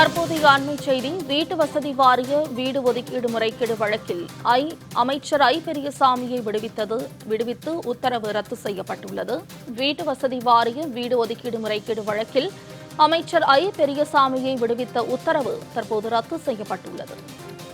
தற்போதைய அண்மை செய்தி வீட்டு வசதி வாரிய வீடு ஒதுக்கீடு முறைகேடு வழக்கில் ஐ அமைச்சர் ஐ. பெரியசாமியை விடுவித்தது விடுவித்து உத்தரவு ரத்து செய்யப்பட்டுள்ளது. வீட்டு வசதி வாரிய வீடு ஒதுக்கீடு முறைகேடு வழக்கில் அமைச்சர் ஐ. பெரியசாமியை விடுவித்த உத்தரவு தற்போது ரத்து செய்யப்பட்டுள்ளது.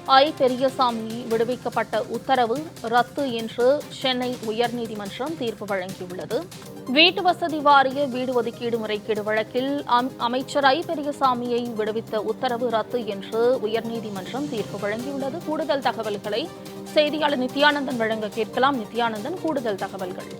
ஐ. பெரியசாமி விடுவிக்கப்பட்ட உத்தரவு ரத்து என்று சென்னை உயர்நீதிமன்றம் தீர்ப்பு வழங்கியுள்ளது. வீட்டு வசதி வாரிய வீடு ஒதுக்கீடு முறைகேடு வழக்கில் அமைச்சர் ஐ பெரியசாமியை விடுவித்த உத்தரவு ரத்து என்று உயர்நீதிமன்றம் தீர்ப்பு வழங்கியுள்ளது. கூடுதல் தகவல்களை செய்தியாளர் நித்யானந்தன் வழங்க கேட்கலாம். நித்யானந்தன் கூடுதல் தகவல்கள்.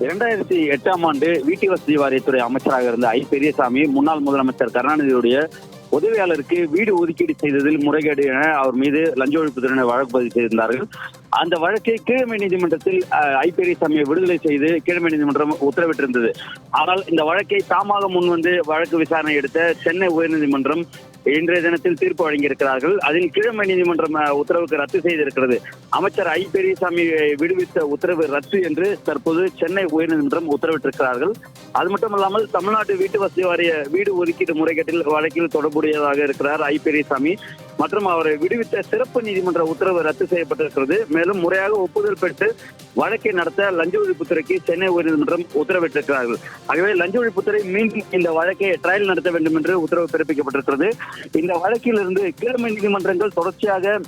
இரண்டாயிரத்தி எட்டாம் ஆண்டு வீட்டு வசதி வாரியத்துறை அமைச்சராக இருந்த ஐ பெரியசாமி முன்னாள் முதலமைச்சர் கருணாநிதியுடைய உதவியாளருக்கு வீடு ஒதுக்கீடு செய்ததில் முறைகேடு என அவர் மீது லஞ்ச ஒழிப்புத்துறையினர் வழக்கு பதிவு செய்திருந்தார்கள். அந்த வழக்கை கீழமை நீதிமன்றத்தில் அஹ், ஐ பெரியசாமியை விடுதலை செய்து கீழமை நீதிமன்றம் உத்தரவிட்டிருந்தது. ஆனால் இந்த வழக்கை தாமாக முன்வந்து வழக்கு விசாரணை எடுத்த சென்னை உயர்நீதிமன்றம் இன்றைய தினத்தில் தீர்ப்பு வழங்கியிருக்கிறார்கள். அதில் கீழமை நீதிமன்றம் உத்தரவுக்கு ரத்து செய்திருக்கிறது. அமைச்சர் ஐ. பெரியசாமி விடுவித்த உத்தரவு ரத்து என்று தற்போது சென்னை உயர்நீதிமன்றம் உத்தரவிட்டிருக்கிறார்கள். அது மட்டுமல்லாமல் தமிழ்நாட்டு வீட்டு வசதி வாரிய வீடு ஒதுக்கீடு முறைகேட்டில் வழக்கில் தொடர்புடையதாக இருக்கிறார் ஐ. பெரியசாமி. மற்றும் அவரை விடுவித்த சிறப்பு நீதிமன்ற உத்தரவு ரத்து செய்யப்பட்டிருக்கிறது. மேலும் முறையாக ஒப்புதல் பெற்று வழக்கை நடத்த லஞ்ச ஒழிப்புத்துறைக்கு சென்னை உயர்நீதிமன்றம் உத்தரவிட்டிருக்கிறார்கள். ஆகவே லஞ்ச ஒழிப்புத்துறை மீண்டும் இந்த வழக்கை ட்ரையல் நடத்த வேண்டும் என்று உத்தரவு பிறப்பிக்கப்பட்டிருக்கிறது. இந்த வழக்கில் இருந்து கீழமை நீதிமன்றங்கள் தொடர்ச்சியாக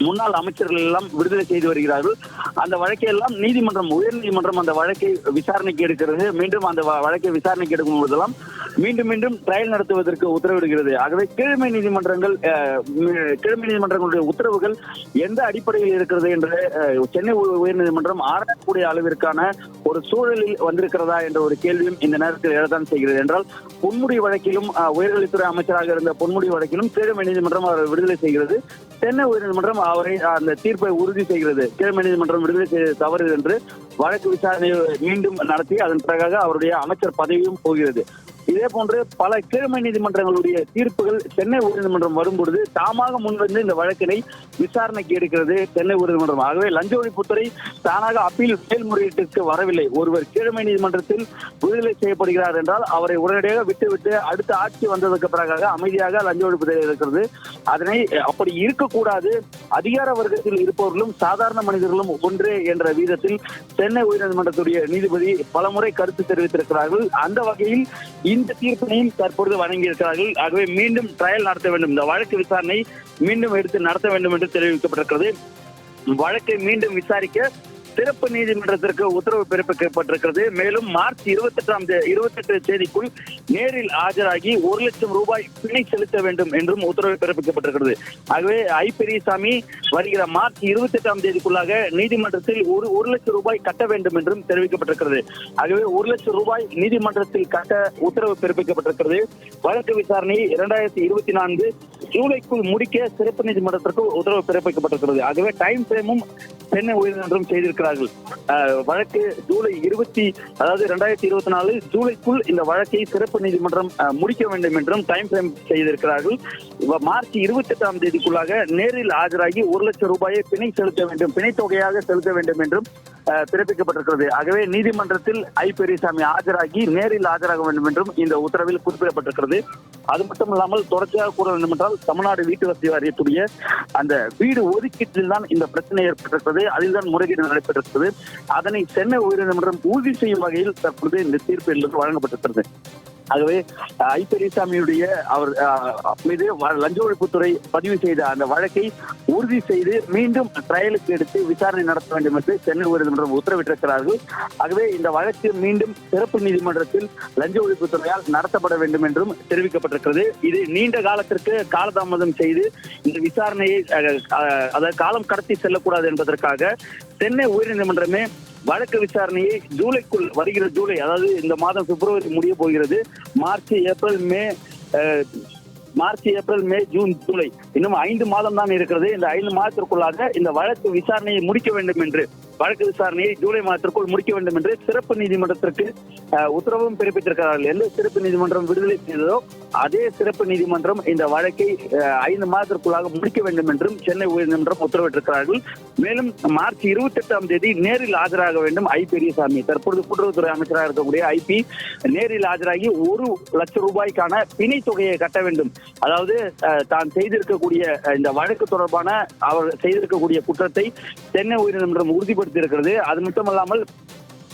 முன்னாள் அமைச்சர்கள் எல்லாம் விடுதலை செய்து வருகிறார்கள். அந்த வழக்கை எல்லாம் நீதிமன்றம் உயர்நீதிமன்றம் அந்த வழக்கை விசாரணைக்கு எடுக்கிறது. மீண்டும் அந்த வ- வழக்கை விசாரணைக்கு எடுக்கும் போதெல்லாம் மீண்டும் மீண்டும் ட்ரையல் நடத்துவதற்கு உத்தரவிடுகிறது. ஆகவே கீழ்மை நீதிமன்றங்கள் கீழ்மை நீதிமன்றங்களுடைய உத்தரவுகள் எந்த அடிப்படையில் இருக்கிறது என்று சென்னை உயர்நீதிமன்றம் ஆராயக்கூடிய அளவிற்கான ஒரு சூழலில் வந்திருக்கிறதா என்ற ஒரு கேள்வியும் இந்த நேரத்தில் எழத்தான் செய்கிறது. என்றால் பொன்முடி வழக்கிலும் உயர்கல்வித்துறை அமைச்சராக இருந்த பொன்முடி வழக்கிலும் கீழ்மை நீதிமன்றம் அவரை விடுதலை செய்கிறது. சென்னை உயர்நீதிமன்றம் அவரை அந்த தீர்ப்பை உறுதி செய்கிறது. கீழ்மை நீதிமன்றம் விடுதலை செய்த தவறு என்று வழக்கு விசாரணையை மீண்டும் நடத்தி அதன் பிறகாக அவருடைய அமைச்சர் பதவியும் போகிறது. இதே போன்று பல கீழ்மை நீதிமன்றங்களுடைய தீர்ப்புகள் சென்னை உயர்நீதிமன்றம் வரும்பொழுது தாமாக முன்வந்து இந்த வழக்கினை விசாரணைக்கு எடுக்கிறது சென்னை உயர்நீதிமன்றம். ஆகவே லஞ்ச ஒழிப்புத்துறை தானாக அப்பீல் மேல்முறையீட்டிற்கு வரவில்லை. ஒருவர் கீழ்மை நீதிமன்றத்தில் விடுதலை செய்யப்படுகிறார் என்றால் அவரை உடனடியாக விட்டுவிட்டு அடுத்த ஆட்சி வந்ததற்கு பிறகாக அமைதியாக லஞ்ச ஒழிப்புத்துறை இருக்கிறது. அதனை அப்படி இருக்கக்கூடாது. அதிகார வர்க்கத்தில் இருப்பவர்களும் சாதாரண மனிதர்களும் ஒன்றே என்ற வீதத்தில் சென்னை உயர்நீதிமன்றத்துடைய நீதிபதி பலமுறை கருத்து தெரிவித்திருக்கிறார்கள். அந்த வகையில் இந்த தீர்ப்பினையும் தற்பொழுது வழங்கியிருக்கிறார்கள். ஆகவே மீண்டும் ட்ரையல் நடத்த வேண்டும். இந்த வழக்கு விசாரணை மீண்டும் எடுத்து நடத்த வேண்டும் என்று தெரிவிக்கப்பட்டிருக்கிறது. வழக்கை மீண்டும் விசாரிக்க சிறப்பு நீதிமன்றத்திற்கு உத்தரவு பிறப்பிக்கப்பட்டிருக்கிறது. மேலும் மார்ச் இருபத்தி எட்டாம் இருபத்தி எட்டு தேதிக்குள் நேரில் ஆஜராகி ஒரு லட்சம் ரூபாய் பிணை செலுத்த வேண்டும் என்றும் உத்தரவு பிறப்பிக்கப்பட்டிருக்கிறது. ஆகவே ஐ பெரியசாமி வருகிற மார்ச் இருபத்தி எட்டாம் தேதிக்குள்ளாக நீதிமன்றத்தில் ஒரு ஒரு லட்சம் ரூபாய் கட்ட வேண்டும் என்றும் தெரிவிக்கப்பட்டிருக்கிறது. ஆகவே ஒரு லட்சம் ரூபாய் நீதிமன்றத்தில் கட்ட உத்தரவு பிறப்பிக்கப்பட்டிருக்கிறது. வழக்கு விசாரணை இரண்டாயிரத்தி இருபத்தி நான்கு ஜூலைக்குள் முடிக்க சிறப்பு நீதிமன்றத்திற்கு உத்தரவு பிறப்பிக்கப்பட்டிருக்கிறது. ஆகவே டைம் ஃப்ரேமும் சென்னை உயர்நீதிமன்றம் செய்திருக்கிறார்கள். வழக்கு ஜூலை இருபத்தி அதாவது இரண்டாயிரத்தி இருபத்தி நாலு ஜூலைக்குள் இந்த வழக்கை சிறப்பு நீதிமன்றம் முடிக்க வேண்டும் என்றும் டைம் ஃப்ரேம் செய்திருக்கிறார்கள். மார்ச் இருபத்தி எட்டாம் தேதிக்குள்ளாக நேரில் ஆஜராகி ஒரு லட்சம் ரூபாயை பிணை செலுத்த வேண்டும். பிணை தொகையாக செலுத்த வேண்டும் என்றும் பிறப்பிக்கப்பட்டிருக்கிறது. ஆகவே நீதிமன்றத்தில் ஐ பெரியசாமி ஆஜராகி நேரில் ஆஜராக வேண்டும் என்றும் இந்த உத்தரவில் குறிப்பிடப்பட்டிருக்கிறது. அது மட்டும் இல்லாமல் தொடர்ச்சியாக கூற வேண்டும் என்றால் தமிழ்நாடு வீட்டு வசதி வாரியத்துடைய அந்த வீடு ஒதுக்கீட்டில் தான் இந்த பிரச்சனை ஏற்பட்டிருக்கிறது. அதில் தான் முறைகேடு நடைபெற்றிருக்கிறது. அதனை சென்னை உயர்நீதிமன்றம் உறுதி செய்யும் வகையில் தற்பொழுது இந்த தீர்ப்பு என்பது வழங்கப்பட்டிருக்கிறது. ஆகவே ஐப்பெரியசாமியுடைய அவர் மீது வ- லஞ்ச ஒழிப்புத்துறை பதிவு செய்த அந்த வழக்கை உறுதி செய்து மீண்டும் ட்ரையலுக்கு எடுத்து விசாரணை நடத்த வேண்டும் என்று சென்னை உயர்நீதிமன்றம் உத்தரவிட்டிருக்கிறார்கள். ஆகவே இந்த வழக்கு மீண்டும் சிறப்பு நீதிமன்றத்தில் லஞ்ச ஒழிப்புத்துறையால் நடத்தப்பட வேண்டும் என்றும் தெரிவிக்கப்பட்டிருக்கிறது. இது நீண்ட காலத்திற்கு காலதாமதம் செய்து இந்த விசாரணையை அஹ், அதாவது காலம் கடத்தி செல்லக்கூடாது என்பதற்காக சென்னை உயர்நீதிமன்றமே வழக்கு விசாரணையை ஜூலைக்குள் வருகிற ஜூலை அதாவது இந்த மாதம் பிப்ரவரி முடிய போகிறது. March April May March April May June July. இன்னும் ஐந்து மாதம் தான் இருக்கிறது. இந்த ஐந்து மாதத்திற்குள்ளாக இந்த வழக்கு விசாரணையை முடிக்க வேண்டும் என்று. வழக்கு விசாரணையை ஜூலை மாதத்திற்குள் முடிக்க வேண்டும் என்று சிறப்பு நீதிமன்றத்திற்கு உத்தரவும் பிறப்பித்திருக்கிறார்கள். எந்த சிறப்பு நீதிமன்றம் விடுதலை செய்ததோ அதே சிறப்பு நீதிமன்றம் இந்த வழக்கை ஐந்து மாதத்திற்குள்ளாக முடிக்க வேண்டும் என்றும் சென்னை உயர்நீதிமன்றம் உத்தரவிட்டிருக்கிறார்கள். மேலும் மார்ச் இருபத்தி எட்டாம் தேதி நேரில் ஆஜராக வேண்டும் ஐ. பெரியசாமி. தற்பொழுது கூட்டுறவுத்துறை அமைச்சராக இருக்கக்கூடிய ஐபி நேரில் ஆஜராகி ஒரு லட்சம் ரூபாய்க்கான பிணை தொகையை கட்ட வேண்டும். அதாவது தான் செய்திருக்கக்கூடிய இந்த வழக்கு தொடர்பான அவர் செய்திருக்கக்கூடிய குற்றத்தை சென்னை உயர்நீதிமன்றம் உறுதிப்படுத்த ஏற்படுத்தியிருக்கிறது. அது மட்டுமல்லாமல்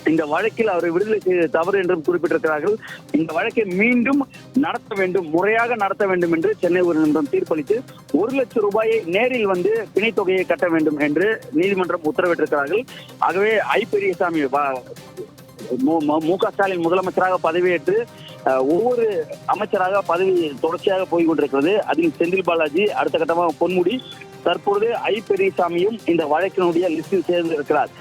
இந்த வழக்கில் அவரை விடுதலை செய்த தவறு என்றும் குறிப்பிட்டிருக்கிறார்கள். இந்த வழக்கை மீண்டும் நடத்த வேண்டும் முறையாக நடத்த வேண்டும் என்று சென்னை உயர்நீதிமன்றம் தீர்ப்பளித்து ஒரு லட்சம் ரூபாயை நேரில் வந்து பிணைத் தொகையை கட்ட வேண்டும் என்று நீதிமன்றம் உத்தரவிட்டிருக்கிறார்கள். ஆகவே ஐ பெரியசாமி மு- க ஸ்டாலின் முதலமைச்சராக பதவியேற்று ஒவ்வொரு அமைச்சராக பதவி தொடர்ச்சியாக போய் கொண்டிருக்கிறது அதில் செந்தில் பாலாஜி அடுத்த கட்டமாக பொன்முடி தற்பொழுது ஐ பெரியசாமியும் இந்த வழக்கினுடைய லிஸ்டில் சேர்ந்து இருக்கிறார்